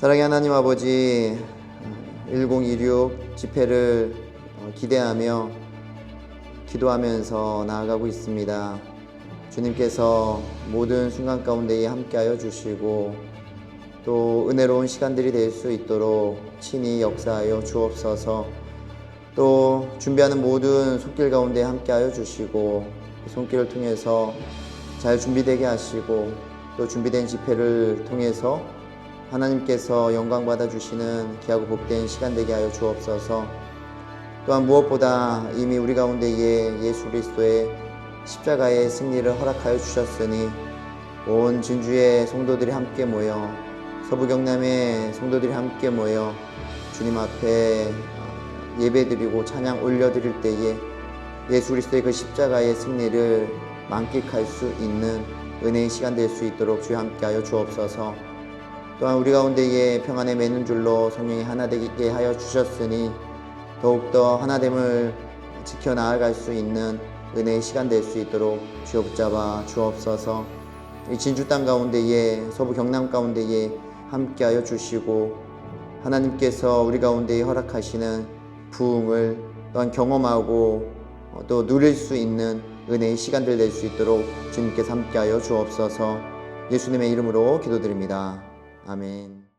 사랑의 하나님 아버지 1026 집회를 어, 기대하며 기도하면서 나아가고 있습니다. 주님께서 모든 순간 가운데에 함께하여 주시고 또 은혜로운 시간들이 될 수 있도록 친히 역사하여 주옵소서 또 준비하는 모든 손길 가운데 함께하여 주시고 그 손길을 통해서 잘 준비되게 하시고 또 준비된 집회를 통해서 하나님께서 영광 받아 주시는 귀하고 복된 시간 되게 하여 주옵소서. 또한 무엇보다 이미 우리 가운데에 예수 그리스도의 십자가의 승리를 허락하여 주셨으니 온 진주의 성도들이 함께 모여 서부 경남의 성도들이 함께 모여 주님 앞에 어, 예배드리고 찬양 올려드릴 때에 예수 그리스도의 그 십자가의 승리를 만끽할 수 있는 은혜의 시간 될 수 있도록 주여 함께하여 주옵소서. 또한 우리 가운데에 평안에 매는 줄로 성령이 하나 되게 하여 주셨으니 더욱더 하나됨을 지켜 나아갈 수 있는 은혜의 시간 될 수 있도록 주여 붙잡아 주옵소서. 이 진주 땅 가운데에 서부 경남 가운데에 함께하여 주시고 하나님께서 우리 가운데에 허락하시는 부흥을 또한 경험하고 어, 또 누릴 수 있는 은혜의 시간들 될 수 있도록 주님께서 함께하여 주옵소서. 예수님의 이름으로 기도드립니다. 아멘.